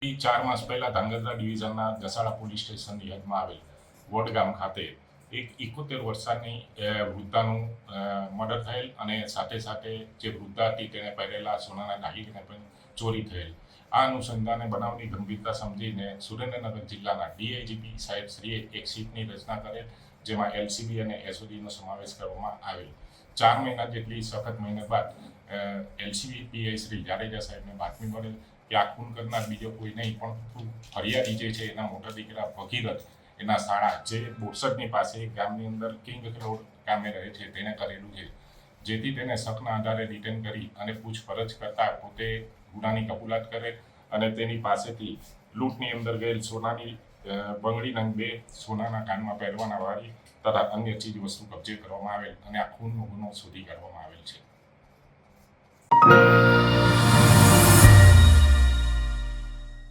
ચાર માસ પહેલા ધાંગધ્રા ડિવિઝનના દસાડા પોલીસ સ્ટેશનની હદમાં આવેલ વડગામ ખાતે એક ઇકોતેર વર્ષની વૃદ્ધાનું મર્ડર થયેલ અને સાથે સાથે જે વૃદ્ધા હતી તેણે પહેરેલા સોનાના દાગીને પણ ચોરી થયેલ. આ અનુસંધાને બનાવની ગંભીરતા સમજીને સુરેન્દ્રનગર જિલ્લાના ડીઆઈજીપી સાહેબ શ્રીએ એક સીટની રચના કરેલ, જેમાં એલસીબી અને એસઓજીનો સમાવેશ કરવામાં આવેલ. ચાર મહિના જેટલી સખત મહિના બાદ એલસીબી પીઆઈ શ્રી જાડેજા સાહેબને બાતમી મળેલ કે આ ખૂન કરનાર બીજો કોઈ નહીં પણ ફરિયાદી જે છે એના મોટા દીકરા ભગીરથ એના શાળા જે બોરસદની પાસે ગામની અંદર કિંગ રોડ ગામે રહે છે તેને કરેલું છે જેથી તેને શકના આધારે રિટર્ન કરી અને પૂછપરછ કરતા પોતે ગુનાની કબૂલાત કરે અને તેની પાસેથી લૂંટની અંદર ગયેલ સોનાની અ, બંગડી નંગ બે સોનાના કાનમાં પહેરવાના વાળી તથા અન્ય ચીજ વસ્તુ કબજે કરવામાં આવેલ અને આ ખૂનનો ગુનો શોધી કાઢવામાં આવેલ છે.